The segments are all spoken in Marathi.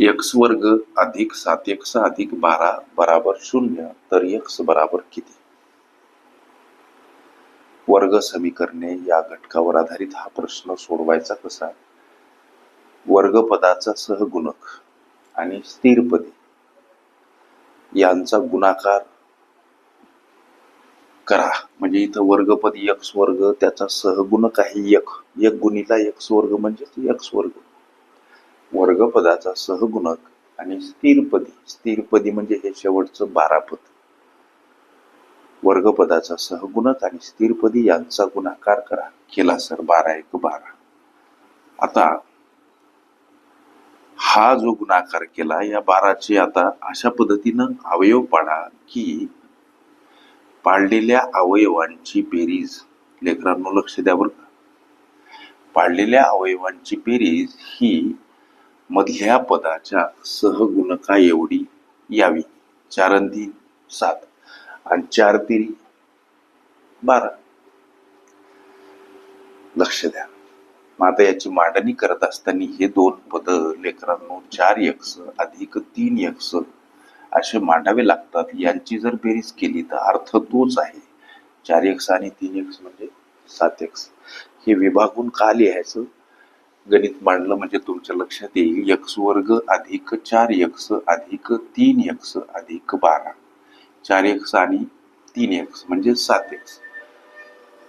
एक्स वर्ग अधिक सात एक्स अधिक बारा बराबर शून्य तर एक्स बराबर किती? वर्ग समीकरणे या घटकावर आधारित हा प्रश्न सोडवायचा कसा? वर्गपदाचा सहगुणक आणि स्थिरपदी यांचा गुणाकार करा. म्हणजे इथं वर्गपद एक्स वर्ग त्याचा सहगुणक आहे एक एक गुणिला एक्स वर्ग म्हणजे एक्स वर्ग. वर्गपदाचा सहगुणक आणि स्थिरपदी. स्थिरपदी म्हणजे हे शेवटचं बारापद. वर्गपदाचा सहगुणक आणि स्थिरपदी यांचा गुणाकार करा. केला सर बारा एक बारा. आता हा जो गुणाकार केला या बाराचे आता अशा पद्धतीनं अवयव पाडा की पाळलेल्या अवयवांची बेरीज लेकरांनो लक्ष द्या बरं का. पाळलेल्या अवयवांची बेरीज ही मधल्या पदाच्या सहगुणका एवढी यावी. चार तीन सात. आणि चार तीन बारा. लक्ष द्या. आता याची मांडणी करत असताना हे दोन पद लेकरांनो चार यक्ष अधिक तीन यक्ष असे मांडावे लागतात. यांची जर बेरीज केली तर अर्थ तोच आहे. चार यक्ष आणि तीन यक्ष म्हणजे सात यक्ष. हे विभागून का लिहायचं? गणित मांडलं म्हणजे तुमच्या लक्षात येईल यक्स वर्ग अधिक चार यक्स अधिक तीन यक्स अधिक बारा. चार यक्स आणि तीन यक्स म्हणजे सात यक्स.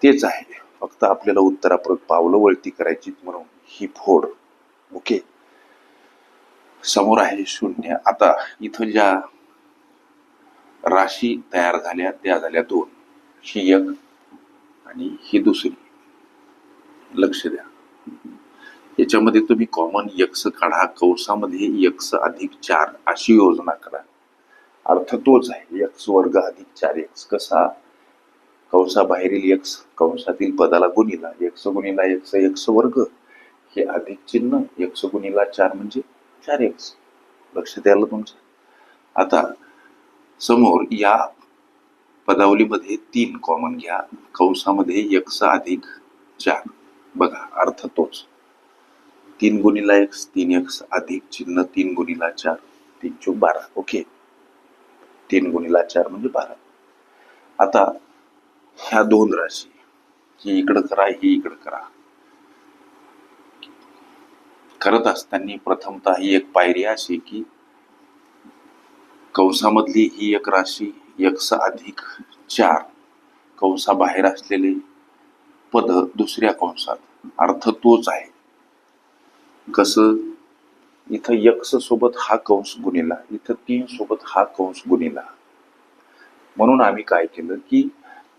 तेच आहे. फक्त आपल्याला उत्तरापर्यंत पावलं वळती करायची म्हणून ही फोड. ओके. समोर आहे शून्य. आता इथं ज्या राशी तयार झाल्या त्या झाल्या दोन. ही एक आणि ही दुसरी. लक्ष द्या. याच्यामध्ये तुम्ही कॉमन यक्स काढा कंसामध्ये यक्स अधिक चार अशी योजना करा. अर्थ तोच आहे यक्स वर्ग अधिक चार यक्स कसा? कंसाबाहेरील यक्स कंसातील पदाला गुणिला. यक्स गुणिला यक्स यक्स वर्ग. हे अधिक चिन्ह यक्स गुणिला चार म्हणजे चार यक्स लक्ष द्यायला तुमचं. आता समोर या पदावलीमध्ये तीन कॉमन घ्या. कंसामध्ये यक्स अधिक चार. बघा अर्थ तोच. तीन गुणिला एक्स तीन एक्स अधिक चिन्ह तीन गुणिला चार तीन चो बारा. ओके? तीन गुणिला चार म्हणजे बारा. आता ह्या दोन राशी ही इकडं करा ही इकडं करा. करत असताना प्रथमतः ही एक पायरी अशी की कंसामधली ही एक राशी यक्स अधिक चार कंसाबाहेर असलेले पद दुसऱ्या कंसात. अर्थ तोच आहे. कसं इथं यक्ष सोबत हा कंस गुणिला इथं तीन सोबत हा कंस गुणिला. म्हणून आम्ही काय केलं की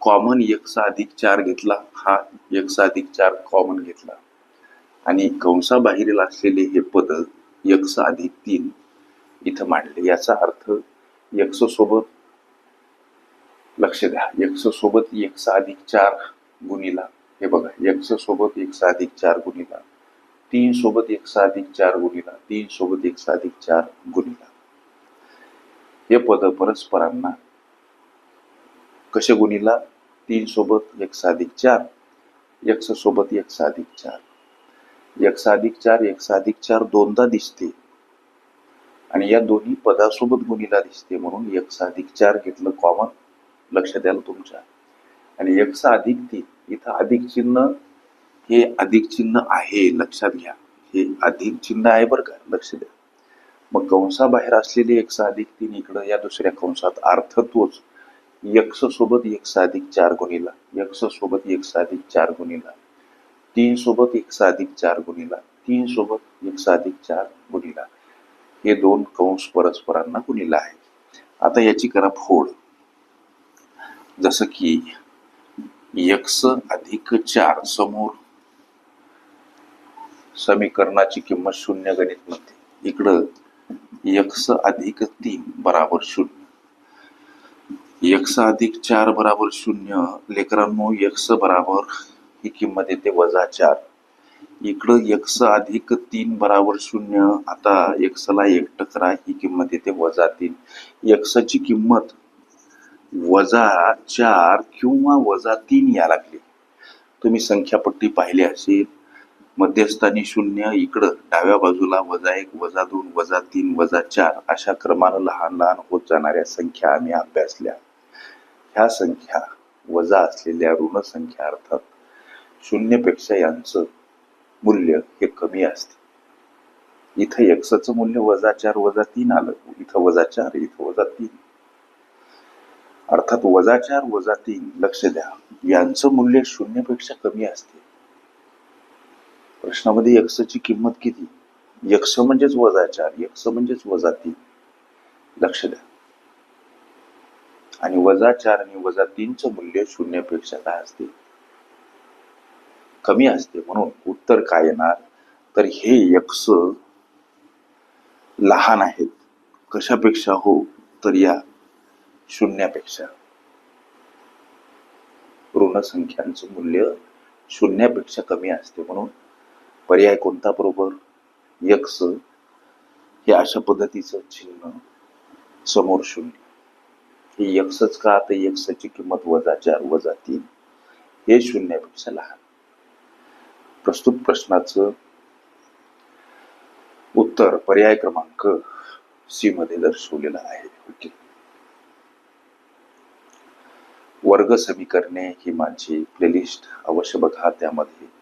कॉमन यक्स अधिक चार घेतला हा यक्स अधिक चार कॉमन घेतला. आणि कंसाबाहेरील असलेले हे पद यक्स अधिक तीन इथं मांडले. याचा अर्थ यक्ष सोबत लक्ष द्या यक्ष सोबत यक्ष अधिक चार गुणिला. हे बघा यक्ष सोबत यक्ष अधिक चार गुणिला. तीन सोबत एक अधिक चार गुणिला तीन सोबत एक अधिक चार गुणिला. हे पद परस्परांना कसे गुणिला? तीन सोबत एक अधिक चार एक्स सोबत एक अधिक चार. एक अधिक चार एक अधिक चार दोनदा दिसते. आणि या दोन्ही पदासोबत गुणिला दिसते म्हणून एक्स अधिक चार घेतलं कॉमन लक्ष द्याल तुमच्या. आणि एक अधिक तीन इथं अधिक चिन्ह हे अधिक चिन्ह आहे लक्षात घ्या. हे अधिक चिन्ह आहे बरं का लक्ष द्या. मग कंसाबाहेर असलेले एक अधिक तीन इकडं या दुसऱ्या कंसात अर्थ तोच यक्ष सोबत एक अधिक चार गुणिला यक्ष सोबत एक अधिक चार गुणिला तीन सोबत एक अधिक चार गुणिला तीन सोबत एक अधिक चार गुणिला. हे दोन कंस परस्परांना गुणिला आहे. आता याची करा फोड. जसं की यक्ष अधिक चार समोर समीकरणाची किंमत शून्य गणित म्हणते. इकडं यक्स अधिक तीन बराबर शून्य. यक्स अधिक चार बराबर शून्य. लेकरांनो यक्स बराबर ही किंमत येते वजा चार. इकडं यक्स अधिक तीन बराबर शून्य. आता यक्सला एकटं करा ही किंमत येते वजा तीन. यक्सची किंमत वजा चार किंवा वजा तीन या लागली. तुम्ही संख्यापट्टी पाहिली असेल मध्यस्थानी शून्य इकडं डाव्या बाजूला वजा एक वजा दोन वजा तीन वजा चार अशा क्रमानं लहान लहान होत जाणाऱ्या संख्या आम्ही अभ्यासल्या. ह्या संख्या वजा असलेल्या ऋण संख्या अर्थात शून्यपेक्षा यांचं मूल्य हे कमी असते. इथं एक्सचं मूल्य वजा चार वजा तीन आलं. इथं वजा चार इथं वजा तीन. अर्थात वजा चार वजा तीन लक्ष द्या. यांचं मूल्य शून्यपेक्षा कमी असते. प्रश्नामध्ये यक्षची किंमत किती? यक्ष म्हणजेच वजा चार यक्ष म्हणजेच वजा तीन. लक्ष द्या. आणि वजा चार आणि वजा तीनचं मूल्य शून्यपेक्षा काय असते? कमी असते. म्हणून उत्तर काय येणार? तर हे यक्ष लहान आहेत. कशापेक्षा हो? तर या शून्यापेक्षा. ऋण संख्यांचं मूल्य शून्यापेक्षा कमी असते. म्हणून पर्याय कोणता बरोबर? यक्ष हे अशा पद्धतीचं चिन्ह समोर शून्य हे यक्षच का? तर यक्षची किंमत वजा चार वजा तीन. हे शून्यापेक्षा लहान. प्रस्तुत प्रश्नाचं उत्तर पर्याय क्रमांक सी मध्ये दर्शवलेला आहे. ओके. वर्ग समीकरणे ही माझी प्लेलिस्ट अवश्य बघा. त्यामध्ये